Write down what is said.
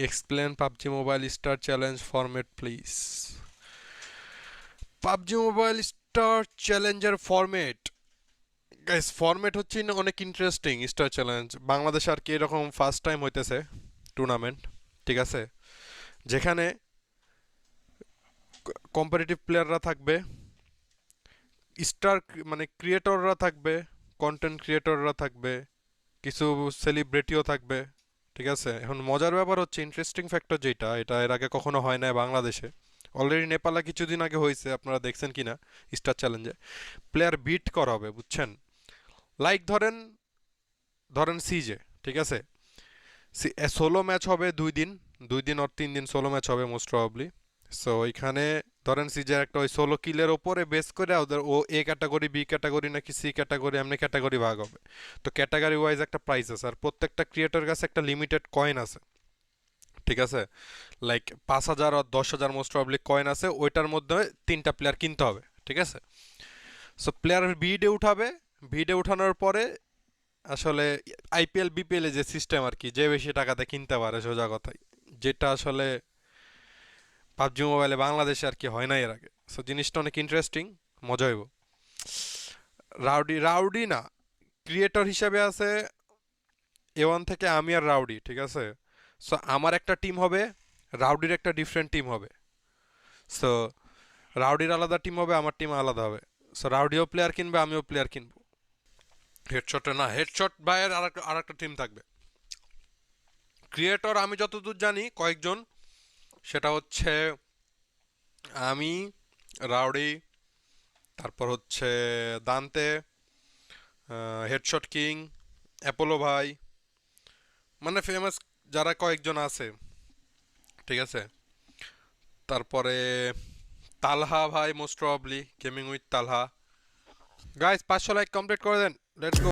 Explain PUBG mobile star challenge format, please. PUBG mobile star Challenger format. Guys format হচ্ছে অনেক interesting star challenge বাংলাদেশে আর কি এরকম first time হইতেছে tournament ঠিক আছে যেখানে কম্পারেটিভ প্লেয়াররা থাকবে স্টার মানে ক্রিয়েটররা থাকবে কন্টেন্ট ক্রিয়েটররা থাকবে কিছু সেলিব্রিটিও থাকবে ঠিক আছে? এখন মজার ব্যাপার হচ্ছে ইন্টারেস্টিং ফ্যাক্টর যেটা, এটা এর আগে কখনো হয় না বাংলাদেশে। অলরেডি নেপালে কিছুদিন আগে হয়েছে, আপনারা দেখছেন কিনা? স্টার চ্যালেঞ্জে প্লেয়ার বিট করা হবে, বুঝছেন? লাইক ধরেন ধরেন সিজে ঠিক আছে? ষোলো ম্যাচ হবে দুই দিন। দুই দিন আর তিন দিন ষোলো ম্যাচ হবে মোস্ট প্রবাবলি সো ওইখানে ধরেন সিজার একটা ওই ষোলো কিলের ওপরে বেস করে ওদের ও এ ক্যাটাগরি বি ক্যাটাগরি নাকি সি ক্যাটাগরি এমনি ক্যাটাগরি ভাগ হবে। তো ক্যাটাগরি ওয়াইজ একটা প্রাইস আছে আর প্রত্যেকটা ক্রিয়েটর কাছে একটা লিমিটেড কয়েন আছে। ঠিক আছে? লাইক পাঁচ হাজার আর দশ হাজার মোস্ট প্রবলি কয়েন আছে, ওইটার মধ্যে তিনটা প্লেয়ার কিনতে হবে। ঠিক আছে? সো প্লেয়ার বিডে উঠাবে। ভিডে উঠানোর পরে আসলে আইপিএল বিপিএল যে সিস্টেম আর কি, যে বেশি টাকাতে কিনতে পারে সোজা কথাই যেটা আসলে পাবজি মোবাইলে বাংলাদেশে আর কি হয় না এর আগে। সো জিনিসটা অনেক ইন্টারেস্টিং মজা হইব। রাউডি রাউডি না ক্রিয়েটর হিসাবে আছে এ ওয়ান থেকে আমি আর রাউডি, ঠিক আছে? সো আমার একটা টিম হবে, রাউডির একটা ডিফারেন্ট টিম হবে। সো রাউডির আলাদা টিম হবে, আমার টিম আলাদা হবে। সো রাউডিও প্লেয়ার কিনবে, আমিও প্লেয়ার কিনবো। হেডশটে না হেডশট বাইয়ের আর একটা আর একটা টিম থাকবে। ক্রিয়েটর আমি যতদূর জানি, কয়েকজন সেটা হচ্ছে আমি, রাউডি, তারপর হচ্ছে দান্তে হেডশট কিং, অ্যাপোলো ভাই মানে ফেমাস যারা কয়েকজন আছে, ঠিক আছে? তারপরে তালহা ভাই most probably gaming with Talha. Guys পাঁচশো লাইক কমপ্লিট করে দেন লেটস গো